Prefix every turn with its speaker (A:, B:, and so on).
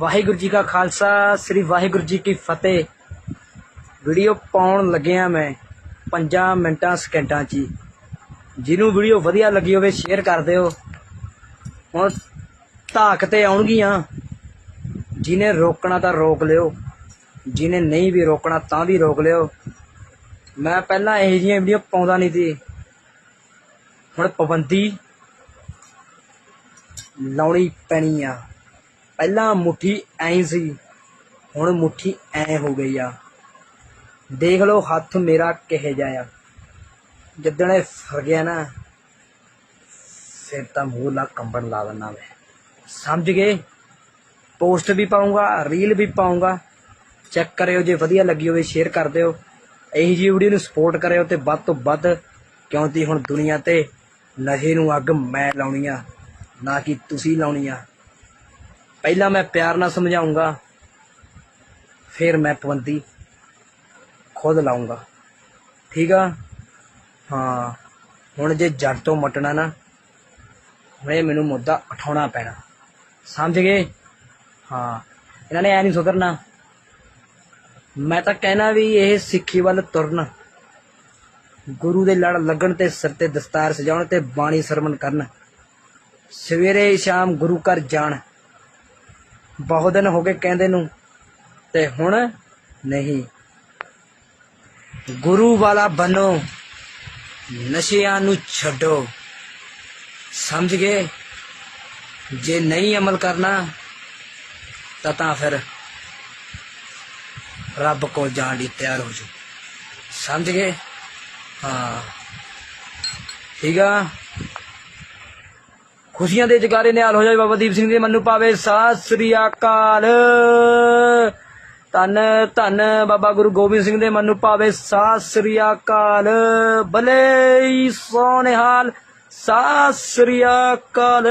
A: ਵਾਹਿਗੁਰੂ ਜੀ ਕਾ ਖਾਲਸਾ, ਸ੍ਰੀ ਵਾਹਿਗੁਰੂ ਜੀ ਕੀ ਫਤਿਹ। ਵੀਡੀਓ ਪਾਉਣ ਲੱਗਿਆ ਮੈਂ 5 ਮਿੰਟਾਂ ਸਕਿੰਟਾਂ 'ਚ ਹੀ। ਜਿਹਨੂੰ ਵੀਡੀਓ ਵਧੀਆ ਲੱਗੀ ਹੋਵੇ ਸ਼ੇਅਰ ਕਰ ਦਿਓ। ਹੁਣ ਧਾਕ ਤੇ ਆਉਣਗੀਆਂ। ਜਿਹਨੇ ਰੋਕਣਾ ਤਾਂ ਰੋਕ ਲਿਓ। ਜਿਹਨੇ ਨਹੀਂ ਵੀ ਰੋਕਣਾ ਤਾਂ ਵੀ ਰੋਕ ਲਿਓ। ਮੈਂ ਪਹਿਲਾਂ ਇਹੋ ਜਿਹੀਆਂ ਵੀਡੀਓ ਪਾਉਂਦਾ ਨਹੀਂ ਸੀ। ਹੁਣ ਪਾਬੰਦੀ ਲਾਉਣੀ ਪੈਣੀ ਆ। ਪਹਿਲਾਂ ਮੁੱਠੀ ਐਂ ਸੀ, ਹੁਣ ਮੁੱਠੀ ਐਂ ਹੋ ਗਈ ਆ। ਦੇਖ ਲਓ ਹੱਥ ਮੇਰਾ ਕਿਹੇ ਜਾਇਆ ਜਿੱਦਣ ਇਹ ਫਰ ਗਿਆ ਨਾ ਫਿਰ ਤਾਂ ਮੂੰਹ ਲਾ ਕੰਬਣ ਲਾ ਦਿੰਦਾ ਮੈਂ। ਸਮਝ ਗਏ? ਪੋਸਟ ਵੀ ਪਾਉਂਗਾ, ਰੀਲ ਵੀ ਪਾਉਂਗਾ। ਚੈੱਕ ਕਰਿਓ ਜੇ ਵਧੀਆ ਲੱਗੀ ਹੋਵੇ, ਸ਼ੇਅਰ ਕਰ ਦਿਓ। ਇਹੀ ਜੀ ਵੀਡੀਓ ਨੂੰ ਸਪੋਰਟ ਕਰਿਓ ਤੇ ਵੱਧ ਤੋਂ ਵੱਧ, ਕਿਉਂਕਿ ਹੁਣ ਦੁਨੀਆ ਤੇ ਨਸ਼ੇ ਨੂੰ ਅੱਗ ਮੈਂ ਲਾਉਣੀ ਆ, ਨਾ ਕਿ ਤੁਸੀਂ ਲਾਉਣੀ ਆ। ਪਹਿਲਾਂ ਮੈਂ ਪਿਆਰ ਨਾਲ ਸਮਝਾਉਂਗਾ, ਫਿਰ ਮੈਂ ਪਾਬੰਦੀ ਖੁਦ ਲਾਉਂਗਾ। ਠੀਕ ਆ? ਹਾਂ, ਹੁਣ ਜੇ ਜੜ ਤੋਂ ਮਟਣਾ ਨਾ, ਹੁਣੇ ਮੈਨੂੰ ਮੁੱਦਾ ਉਠਾਉਣਾ ਪੈਣਾ। ਸਮਝ ਗਏ? ਹਾਂ, ਇਹਨਾਂ ਨੇ ਐ ਨਹੀਂ ਸੁਧਰਨਾ। ਮੈਂ ਤਾਂ ਕਹਿਣਾ ਵੀ ਇਹ ਸਿੱਖੀ ਵੱਲ ਤੁਰਨ। ਗੁਰੂ ਦੇ ਲੜ ਲੱਗਣ ਤੇ ਸਿਰ ਤੇ ਦਸਤਾਰ ਸਜਾਉਣ ਤੇ ਬਾਣੀ ਸਰਵਣ ਕਰਨ। ਸਵੇਰੇ ਸ਼ਾਮ ਗੁਰੂ ਘਰ ਜਾਣ। ਬਹੁਤ ਦਿਨ ਹੋ ਗਏ ਕਹਿੰਦੇ ਨੂੰ, ਤੇ ਹੁਣ ਨਹੀਂ। ਗੁਰੂ ਵਾਲਾ ਬਣੋ, ਨਸ਼ਿਆਂ ਨੂੰ ਛੱਡੋ। ਸਮਝ ਗਏ? ਜੇ ਨਹੀਂ ਅਮਲ ਕਰਨਾ, ਤਾਂ ਤਾਂ ਫਿਰ ਰੱਬ ਕੋਲ ਜਾਣ ਲਈ ਤਿਆਰ ਹੋ ਜਾਓ। ਸਮਝ ਗਏ? ਹਾਂ। ਠੀਕ ਆ? ਖੁਸ਼ੀਆਂ ਦੇ ਜਗਾਰੇ ਨਿਹਾਲ ਹੋ ਜਾਵੇ ਬਾਬਾ ਦੀਪ ਸਿੰਘ ਜੀ ਮੈਨੂੰ ਪਾਵੇ। ਸਤਿ ਸ੍ਰੀ ਅਕਾਲ। ਧੰਨ ਧੰਨ ਬਾਬਾ ਗੁਰੂ ਗੋਬਿੰਦ ਸਿੰਘ ਦੇ ਮੰਨੂ ਪਾਵੇ। ਸਤਿ ਸ੍ਰੀ ਅਕਾਲ। ਭਲੇ ਹੀ ਸੋਨਿਹਾਲ। ਸਤਿ ਸ੍ਰੀ ਅਕਾਲ।